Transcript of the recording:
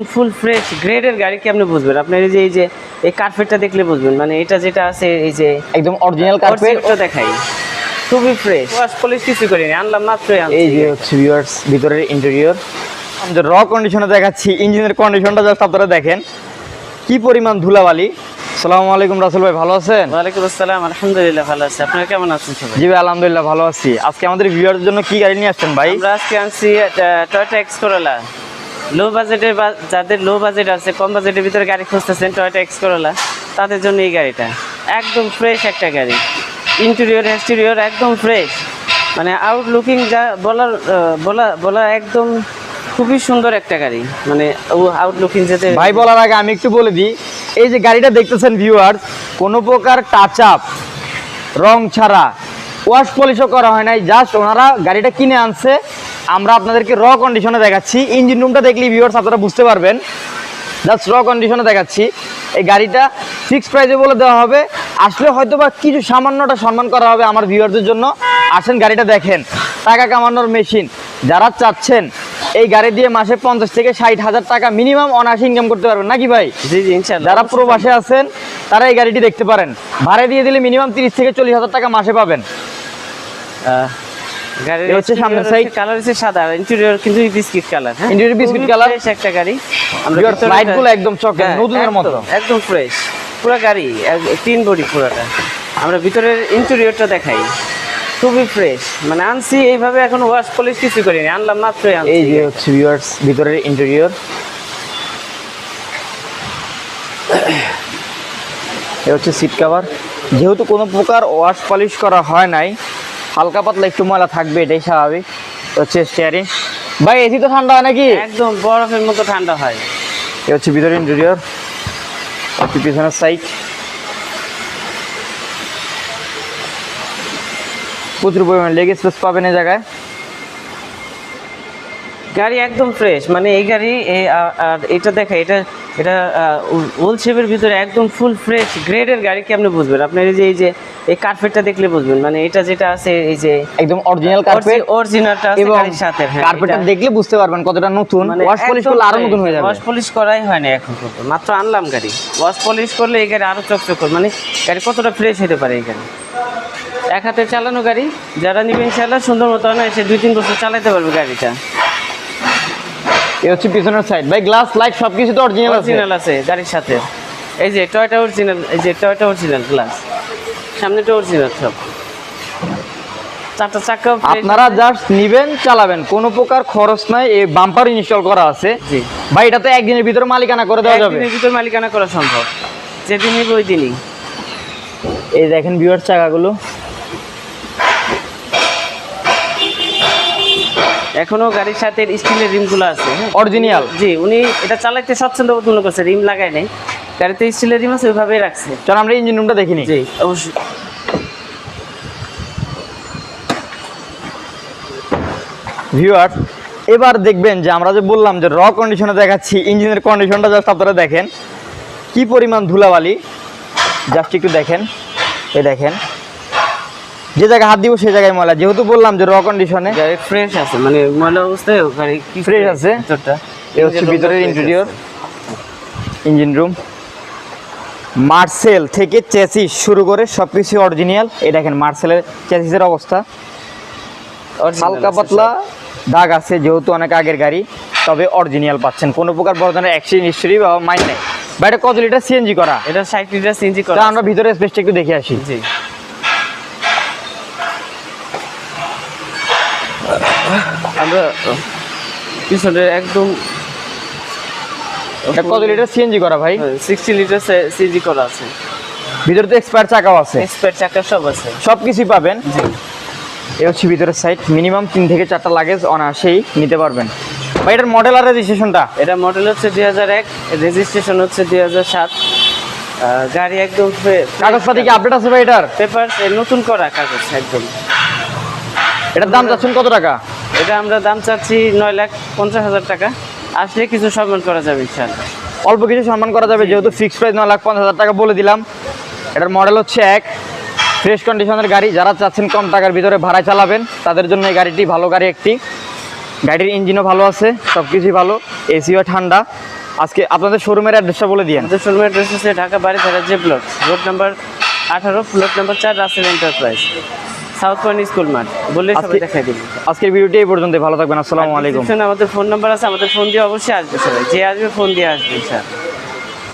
Full fresh গ্রেডের গাড়ি কেমনে বুঝবেন? আপনার এই যে এই যে এই কার্পেটটা দেখলে বুঝবেন। মানে এটা যেটা আছে এই যে একদম অরিজিনাল কার্পেট ওটা দেখাই। খুবই ফ্রেশ ওয়াশ পলিশ কিছু করিনি আনলাম মাত্রই আনছি। এই যে হচ্ছে ভিউয়ার্স ভিতরের ইন্টেরিয়র যে র কন্ডিশনে দেখাচ্ছি ইঞ্জিনের কন্ডিশনটা জাস্ট আপনারা দেখেন। কি পরিমাণ ধুলাবালি। সালামু আলাইকুম রাসেল ভাই ভালো আছেন? ওয়ালাইকুম আসসালাম আলহামদুলিল্লাহ ভালো আছি। আপনারা কেমন আছেন সবাই? জি ভাই আলহামদুলিল্লাহ ভালো আছি। আজকে আমাদের ভিউয়ারদের জন্য কি গাড়ি নিয়ে আসছেন ভাই? আমরা আজকে আনছি টয়টা এক্স করোলা লো বাজেটের যাদের লো বাজেট আছে, কম বাজেটের ভিতরে গাড়ি খুঁজতেছেন টয়টা এক্স করোলা তাদের জন্য এই গাড়িটা। একদম ফ্রেশ একটা গাড়ি। ইন্টেরিয়র এক্সটেরিয়র একদম ফ্রেশ মানে আউটলুকিং যা বলার বলা বলা একদম খুবই সুন্দর একটা গাড়ি। মানে আউটলুকিং যেতে ভাই, বলার আগে আমি একটু বলে দিই, এই যে গাড়িটা দেখতেছেন ভিউয়ার্স কোনো প্রকার টাচ আপ রং ছাড়া ওয়াশ পলিশও করা হয় নাই জাস্ট ওনারা গাড়িটা কিনে আনছে আমরা আপনাদেরকে র কন্ডিশনে দেখাচ্ছি। ইঞ্জিন রুমটা দেখলে ভিউয়ার্স আপনারা বুঝতে পারবেন। জাস্ট র কন্ডিশনে দেখাচ্ছি। এই গাড়িটা ফিক্স প্রাইসে বলে দেওয়া হবে। আসলে হয়তো বা কিছু সামান্যটা সম্মান করা হবে আমার ভিউয়ারদের জন্য। আসেন গাড়িটা দেখেন। টাকা কামানোর মেশিন যারা চাচ্ছেন এই গাড়ি দিয়ে মাসে পঞ্চাশ থেকে ষাট হাজার টাকা মিনিমাম অনায়াসে ইনকাম করতে পারবেন। নাকি ভাই? যারা প্রবাসে আছেন তারা এই গাড়িটি দেখতে পারেন। ভাড়া দিয়ে দিলে মিনিমাম তিরিশ থেকে চল্লিশ হাজার টাকা মাসে পাবেন। গাড়ির হচ্ছে সামনের side। কালার হচ্ছে সাদা। ইন্টেরিয়র কিন্তু বিস্কিট কালার হ্যাঁ? Biscuit খুবই colour। একটা গাড়ি। গুলো একদম চকচকে, হ্যাঁ, নতুনের মতো। একদম ফ্রেশ পুরো গাড়ি তিন বডি পুরোটা। আমরা ভিতরের ইন্টেরিয়রটা দেখাই। খুবই ফ্রেশ মানে আনছি এইভাবে এখন ওয়াশ পলিশ কিছু করিনি। আনলাম মাত্রই আনছি। এই যে হচ্ছে ভিউয়ার্স ভিতরের ইন্টেরিয়র এ হচ্ছে সিট কভার যেহেতু কোনো প্রকার ওয়াশ পলিশ করা হয় নাই হালকা পাতলা একটু ময়লা থাকবে এটাই স্বাভাবিক। হচ্ছে স্টিয়ারিং ভাই এসি তো ঠান্ডা হয় নাকি? একদম বরফের মতো ঠান্ডা হয়। এ হচ্ছে ভিতরের ইন্টেরিয়র হচ্ছে পিছনের সাইড প্রচুর পরিমাণে লেগ স্পেস পাবেন এই জায়গায়। গাড়ি একদম ফ্রেশ মানে এই গাড়ি আর এটা দেখা এটা এটা ওল শেপের ভিতরে একদম ফুল ফ্রেশ গ্রেডের গাড়ি কেমনে বুঝবেন? আপনার এই যে এই যে এই কার্পেটটা দেখলে বুঝবেন। মানে এটা যেটা আছে এই যে একদম অরিজিনাল কার্পেট অরিজিনালটা আছে গাড়ির সাথে হ্যাঁ কার্পেটটা দেখলে বুঝতে পারবেন কতটা নতুন। মানে ওয়াশ পলিশ করলে আরও নতুন হয়ে যাবে। ওয়াশ পলিশ করাই হয় না এখন পর্যন্ত। মাত্র আনলাম গাড়ি। ওয়াশ পলিশ করলে এই গাড়ি আরও চকচক মানে গাড়ি কতটা ফ্রেশ হতে পারে এই গাড়ি? এক হাতে চালানো গাড়ি। যারা নিবেন ইনশাল্লাহ সুন্দর মতো না এসে দুই তিন বছর চালাতে পারবে গাড়িটা। এ হচ্ছে পিছনের সাইড ভাই গ্লাস লাইট সবকিছু তো অরিজিনাল আছে। অরিজিনাল আছে গাড়ির সাথে। এই যে টয়টা অরিজিনাল এই যে টয়টা অরিজিনাল গ্লাস সামনেটা অরিজিনাল সব। চারটা চাকা আপনারা জাস্ট নিবেন চালাবেন। কোনো প্রকার খরচ নাই এই বাম্পার ইনস্টল করা আছে। জি। ভাই এটা তো একদিনের ভিতরে মালিকানা করে দেওয়া যাবে। একদিনের ভিতর মালিকানা করা সম্ভব। যেদিন নিব ওই দিনই। এই দেখেন বিয়ার চাকাগুলো। এখনও গাড়ির সাথে স্টিলের রিমগুলো আছে হ্যাঁ। অরিজিনাল জি উনি এটা চালাইতে স্বচ্ছন্দ বোধ মনে করছে রিম লাগায় নাই। গাড়িতে স্টিলের রিম আছে ওইভাবেই রাখছে। চল আমরা ইঞ্জিন রুমটা দেখিনি জি অবশ্যই। ভিউয়ার এবার দেখবেন যে আমরা যে বললাম যে র কন্ডিশনে দেখাচ্ছি ইঞ্জিনের কন্ডিশনটা জাস্ট আপনারা দেখেন। কি পরিমাণ ধুলাবালি? জাস্ট একটু দেখেন। এই দেখেন। যে জায়গায় হাত দিব সেই জায়গায় ময়লা। যেহেতু বললাম যে র কন্ডিশনে ফ্রেশ আছে মানে ময়লা অবস্থায় গাড়ি Fresh আছে? ভিতরটা? এ হচ্ছে ভিতরের ইন্টেরিয়র ইঞ্জিন রুম মার্সেল থেকে চেসিস শুরু করে সব কিছু অরিজিনাল এই দেখেন মার্সেলের চেসিসের অবস্থা। হালকা পাতলা দাগ আছে যেহেতু অনেক আগের গাড়ি তবে অরিজিনাল পাচ্ছেন। কোনো প্রকার বড় ধরনের অ্যাক্সিডেন্ট হিস্ট্রি বা মাইন নাই। বা এটা কত লিটার সিএনজি করা? এটা ষাট লিটার সিএনজি তা করা আমরা ভিতরে স্পেসটা একটু দেখে আসি। জি। আমরা পিছনে একদম কত লিটার সিএনজি করা ভাই? সিক্সটি লিটার সিএনজি করা আছে। ভিতরে তো এক্সপায়ার চাকাও আছে। এক্সপার্ট চাকা সব আছে। সব কিছুই পাবেন। জি। এ হচ্ছে ভিতরের সাইড মিনিমাম তিন থেকে চারটা লাগেজ অনায়াসেই নিতে পারবেন। ভাই এটার মডেল আর রেজিস্ট্রেশনটা এটা মডেল হচ্ছে দুই হাজার এক রেজিস্ট্রেশন হচ্ছে দুই হাজার সাত। গাড়ি একদম কাগজপাতি কি আপডেট আছে ভাই এটার? পেপার নতুন করা কাগজ একদম। এটার দাম চাচ্ছেন কত টাকা? এটা আমরা দাম চাচ্ছি নয় লাখ পঞ্চাশ হাজার টাকা। আসলে কিছু সম্মান করা যাবে ইনশাল্লাহ অল্প কিছু সম্মান করা যাবে যেহেতু ফিক্স প্রাইস নয় লাখ পঞ্চাশ হাজার টাকা বলে দিলাম। এটার মডেল হচ্ছে এক। ফ্রেশ কন্ডিশনের গাড়ি যারা চাচ্ছেন কম টাকার ভিতরে ভাড়া চালাবেন তাদের জন্য এই গাড়িটি ভালো গাড়ি একটি। গাড়ির ইঞ্জিনও ভালো আছে সব কিছুই ভালো এসিও ঠান্ডা। আজকে আপনাদের শোরুমের অ্যাড্রেসটা বলে আমাদের শোরুমের অ্যাড্রেস হচ্ছে Dhaka Baridhara J block road number আঠারো প্লট নাম্বার চার Russell enterprise south point school মাঠ। বললে সবাই দেখাই দিবি। আজকের ভিডিওটি এই পর্যন্ত ভালো থাকবেন আসসালামু আলাইকুম। আমাদের ফোন নাম্বার আছে আমাদের ফোন দিয়ে অবশ্যই আসবে সবাই। যে আসবে ফোন দিয়ে আসবে স্যার।